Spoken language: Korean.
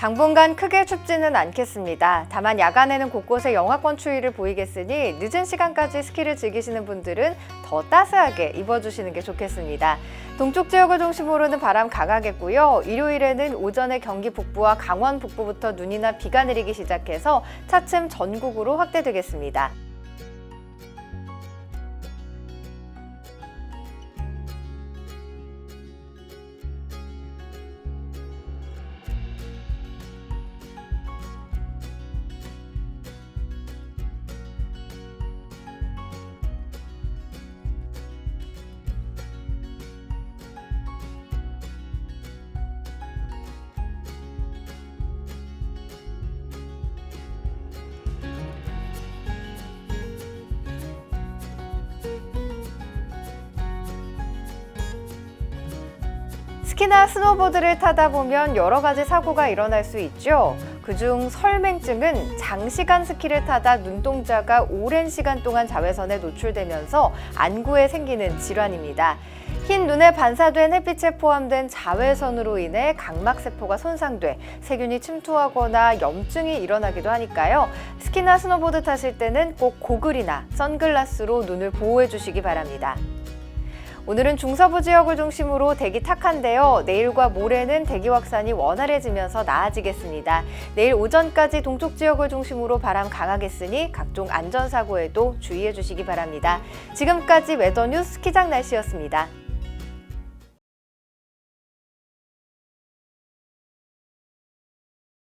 당분간 크게 춥지는 않겠습니다. 다만 야간에는 곳곳에 영하권 추위를 보이겠으니 늦은 시간까지 스키를 즐기시는 분들은 더 따스하게 입어주시는 게 좋겠습니다. 동쪽 지역을 중심으로는 바람 강하겠고요. 일요일에는 오전에 경기 북부와 강원 북부부터 눈이나 비가 내리기 시작해서 차츰 전국으로 확대되겠습니다. 스키나 스노보드를 타다 보면 여러 가지 사고가 일어날 수 있죠. 그중 설맹증은 장시간 스키를 타다 눈동자가 오랜 시간 동안 자외선에 노출되면서 안구에 생기는 질환입니다. 흰 눈에 반사된 햇빛에 포함된 자외선으로 인해 각막세포가 손상돼 세균이 침투하거나 염증이 일어나기도 하니까요. 스키나 스노보드 타실 때는 꼭 고글이나 선글라스로 눈을 보호해 주시기 바랍니다. 오늘은 중서부 지역을 중심으로 대기 탁한데요. 내일과 모레는 대기 확산이 원활해지면서 나아지겠습니다. 내일 오전까지 동쪽 지역을 중심으로 바람 강하겠으니 각종 안전사고에도 주의해 주시기 바랍니다. 지금까지 웨더뉴스 스키장 날씨였습니다.